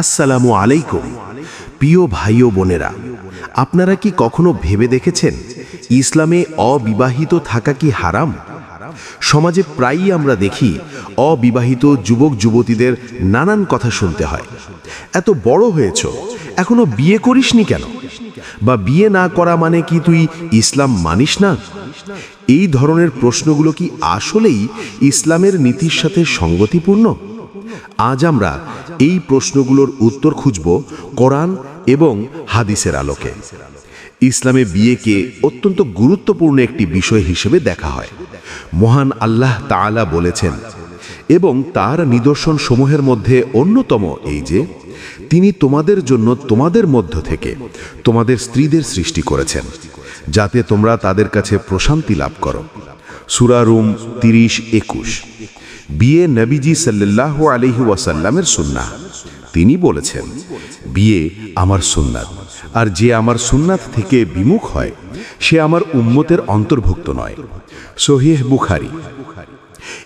আসসালামু আলাইকুম। প্রিয় ভাই ও বোনেরা, আপনারা কি কখনো ভেবে দেখেছেন ইসলামে অবিবাহিত থাকা কি হারাম? সমাজে প্রায়ই আমরা দেখি অবিবাহিত যুবক যুবতীদের নানান কথা শুনতে হয়। এত বড় হয়েছ, এখনও বিয়ে করিসনি কেন? বা বিয়ে না করা মানে কি তুই ইসলাম মানিস না? এই ধরনের প্রশ্নগুলো কি আসলেই ইসলামের নীতির সাথে সঙ্গতিপূর্ণ? আজ আমরা এই প্রশ্নগুলোর উত্তর খুঁজব কোরআন এবং হাদিসের আলোকে। ইসলামে বিয়েকে অত্যন্ত গুরুত্বপূর্ণ একটি বিষয় হিসেবে দেখা হয়। মহান আল্লাহ তাআলা বলেছেন, এবং তার নিদর্শন সমূহের মধ্যে অন্যতম এই যে, তিনি তোমাদের জন্য তোমাদের মধ্য থেকে তোমাদের স্ত্রীদের সৃষ্টি করেছেন, যাতে তোমরা তাদের কাছে প্রশান্তি লাভ করো। সুরারুম তিরিশ একুশ। বিয়ে নবীজি সাল্লাহ আলহি ওয়াসাল্লামের সুন্না তিনি বলেছেন, বিয়ে আমার সুন্নাত, আর যে আমার সুন্নাত থেকে বিমুখ হয়, সে আমার উম্মতের অন্তর্ভুক্ত নয়। সহিহ বুখারি।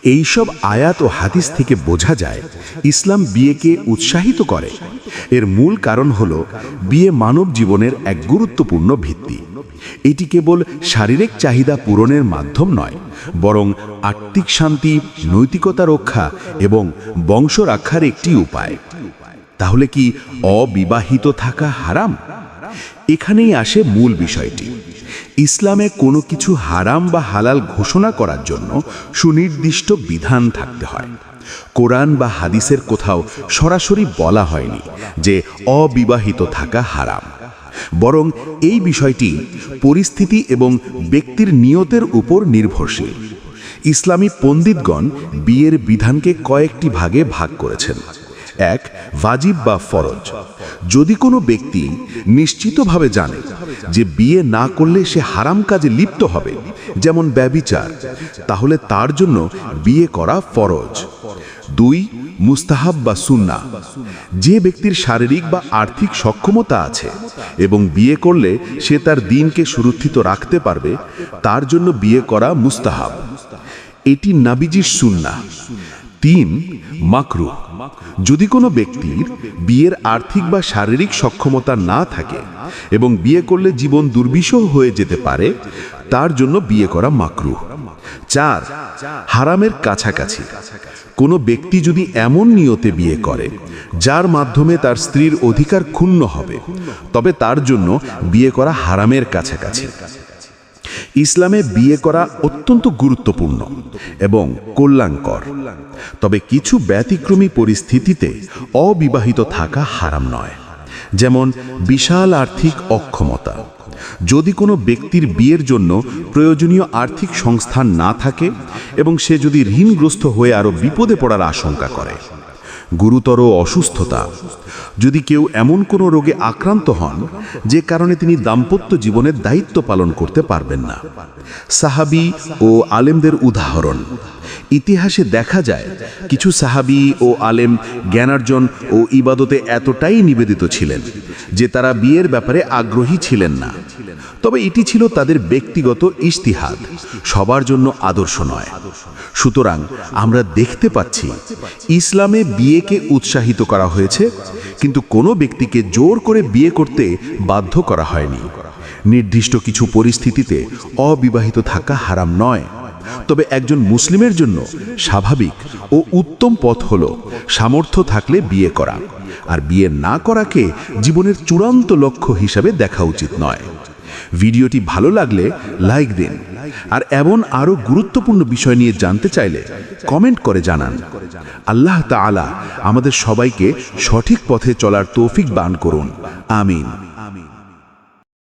এইসব আয়াত ও হাদিস থেকে বোঝা যায়, ইসলাম বিয়েকে উৎসাহিত করে। এর মূল কারণ হল, বিয়ে মানব জীবনের এক গুরুত্বপূর্ণ ভিত্তি। এটি কেবল শারীরিক চাহিদা পূরণের মাধ্যম নয়, বরং আত্মিক শান্তি, নৈতিকতা রক্ষা এবং বংশ রাখার একটি উপায়। তাহলে কি অবিবাহিত থাকা হারাম? এখানেই আসে মূল বিষয়টি। ইসলামে কোনো কিছু হারাম বা হালাল ঘোষণা করার জন্য সুনির্দিষ্ট বিধান থাকতে হয়। কোরআন বা হাদিসের কোথাও সরাসরি বলা হয়নি যে অবিবাহিত থাকা হারাম। বরং এই বিষয়টি পরিস্থিতি এবং ব্যক্তির নিয়তের উপর নির্ভরশীল। ইসলামী পণ্ডিতগণ বিয়ের বিধানকে কয়েকটি ভাগে ভাগ করেছেন। এক, ওয়াজিব বা ফরজ। যদি কোনো ব্যক্তি নিশ্চিতভাবে জানে যে বিয়ে না করলে সে হারাম কাজে লিপ্ত হবে, যেমন ব্যবিচার, তাহলে তার জন্য বিয়ে করা ফরজ। দুই, মুস্তাহাব বা সুন্না যে ব্যক্তির শারীরিক বা আর্থিক সক্ষমতা আছে এবং বিয়ে করলে সে তার দিনকে সুরক্ষিত রাখতে পারবে, তার জন্য বিয়ে করা মুস্তাহাব। এটি নাবিজির সুন্না তিন মাকরু যদি কোনো ব্যক্তির বিয়ের আর্থিক বা শারীরিক সক্ষমতা না থাকে এবং বিয়ে করলে জীবন দুর্বিষহ হয়ে যেতে পারে, তার জন্য বিয়ে করা মাকরু চার, হারামের কাছাকাছি। কোনো ব্যক্তি যদি এমন নিয়তে বিয়ে করে, যার মাধ্যমে তার স্ত্রীর অধিকার ক্ষুণ্ণ হবে, তবে তার জন্য বিয়ে করা হারামের কাছাকাছি। ইসলামে বিয়ে করা অত্যন্ত গুরুত্বপূর্ণ এবং কল্যাণকর। তবে কিছু ব্যতিক্রমী পরিস্থিতিতে অবিবাহিত থাকা হারাম নয়। যেমন বিশাল আর্থিক অক্ষমতা। যদি কোনো ব্যক্তির বিয়ের জন্য প্রয়োজনীয় আর্থিক সংস্থান না থাকে এবং সে যদি ঋণগ্রস্ত হয়ে আরও বিপদে পড়ার আশঙ্কা করে। গুরুতর অসুস্থতা। যদি কেউ এমন কোনো রোগে আক্রান্ত হন, যে কারণে তিনি দাম্পত্য জীবনের দায়িত্ব পালন করতে পারবেন না। সাহাবি ও আলেমদের উদাহরণ। ইতিহাসে দেখা যায়, কিছু সাহাবি ও আলেম জ্ঞানার্জন ও ইবাদতে এতটাই নিবেদিত ছিলেন যে তারা বিয়ের ব্যাপারে আগ্রহী ছিলেন না। তবে এটি ছিল তাদের ব্যক্তিগত ইশতিহাদ, সবার জন্য আদর্শ নয়। সুতরাং আমরা দেখতে পাচ্ছি, ইসলামে বিয়েকে উৎসাহিত করা হয়েছে, কিন্তু কোনো ব্যক্তিকে জোর করে বিয়ে করতে বাধ্য করা হয়নি। নির্দিষ্ট কিছু পরিস্থিতিতে অবিবাহিত থাকা হারাম নয়। তবে একজন মুসলিমের জন্য স্বাভাবিক ও উত্তম পথ হল সামর্থ্য থাকলে বিয়ে করা। আর বিয়ে না করাকে জীবনের চূড়ান্ত লক্ষ্য হিসাবে দেখা উচিত নয়। ভিডিওটি ভালো লাগলে লাইক দিন। আর এমন আরও গুরুত্বপূর্ণ বিষয় নিয়ে জানতে চাইলে কমেন্ট করে জানান। আল্লাহ তাআলা আমাদের সবাইকে সঠিক পথে চলার তৌফিক দান করুন। আমিন।